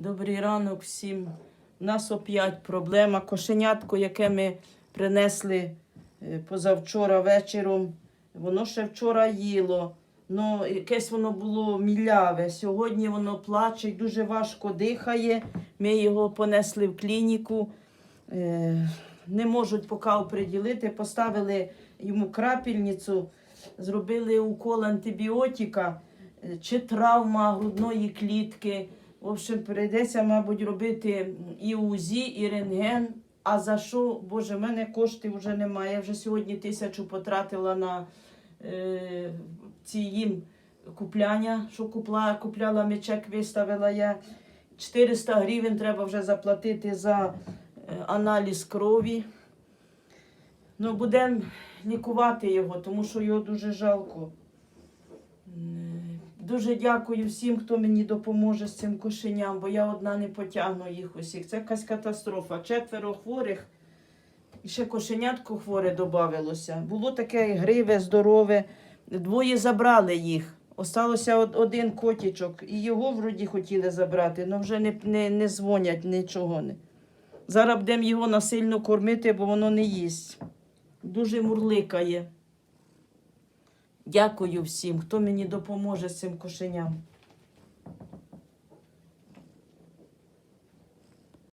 Добрий ранок всім. У нас опять проблема. Кошенятко, яке ми принесли е, позавчора вечором, воно ще вчора їло. Ну, якесь воно було міляве. Сьогодні воно плаче, дуже важко дихає. Ми його понесли в клініку. Е, Не можуть поки оприділити. Поставили йому крапельницю, зробили укол антибіотика е, чи травма грудної клітки. В общем, прийдеться, мабуть, робити і УЗІ, і рентген. А за що, Боже, в мене коштів вже немає. Я вже сьогодні тисячу потратила на е, ці їм купляння, що купла, купляла ми чек, виставила я. 400 гривень треба вже заплатити за е, аналіз крові. Ну, будемо лікувати його, тому що його дуже жалко. Дуже дякую всім, хто мені допоможе з цим кошеням, бо я одна не потягну їх усіх. Це якась катастрофа. Четверо хворих. І ще кошенятко хворе додавилося. Було таке гриве, здорове. Двоє забрали їх. Осталося один котічок. І його вроді хотіли забрати, але вже не, не, не дзвонять нічого. Не. Зараз будемо його насильно кормити, бо воно не їсть. Дуже мурликає. Дякую всім, хто мені допоможе з цим кошеням.